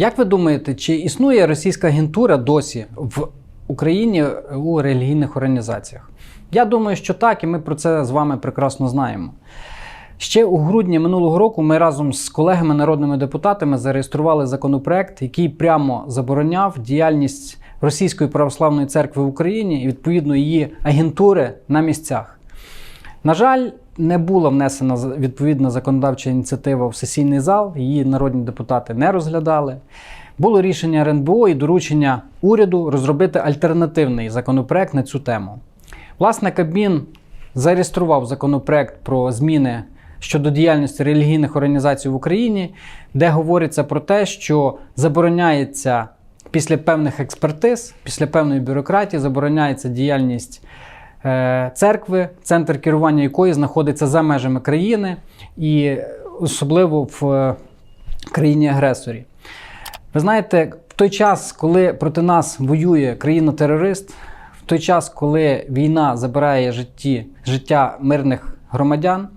Як ви думаєте, чи існує російська агентура досі в Україні у релігійних організаціях? Я думаю, що так, і ми про це з вами прекрасно знаємо. Ще у грудні минулого року ми разом з колегами народними депутатами зареєстрували законопроект, який прямо забороняв діяльність Російської православної церкви в Україні і відповідно її агентури на місцях. На жаль, не була внесена відповідна законодавча ініціатива в сесійний зал, її народні депутати не розглядали. Було рішення РНБО і доручення уряду розробити альтернативний законопроект на цю тему. Власне, Кабмін зареєстрував законопроект про зміни щодо діяльності релігійних організацій в Україні, де говориться про те, що забороняється після певних експертиз, після певної бюрократії, забороняється діяльність церкви, центр керування якої знаходиться за межами країни, і особливо в е, країні-агресорі. Ви знаєте, в той час, коли проти нас воює країна-терорист, в той час, коли війна забирає житті, життя мирних громадян,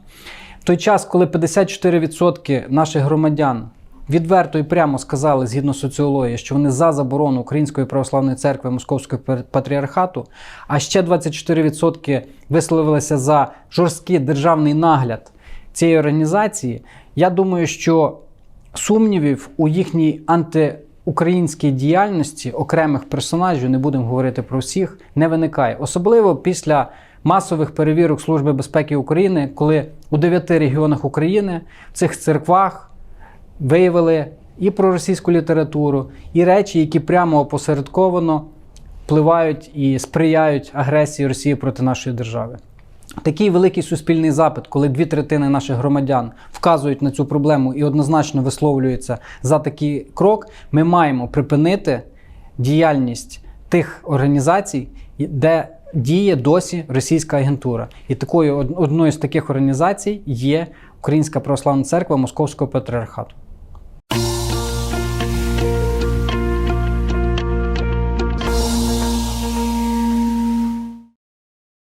в той час, коли 54% наших громадян відверто і прямо сказали, згідно соціології, що вони за заборону Української православної церкви Московського патріархату, а ще 24% висловилися за жорсткий державний нагляд цієї організації, я думаю, що сумнівів у їхній антиукраїнській діяльності окремих персонажів, не будемо говорити про всіх, не виникає. Особливо після масових перевірок Служби безпеки України, коли у дев'яти регіонах України в цих церквах виявили і проросійську літературу, і речі, які прямо опосередковано впливають і сприяють агресії Росії проти нашої держави. Такий великий суспільний запит, коли дві третини наших громадян вказують на цю проблему і однозначно висловлюються за такий крок, ми маємо припинити діяльність тих організацій, де діє досі російська агентура. І такою од- одною з таких організацій є Українська православна церква Московського патріархату.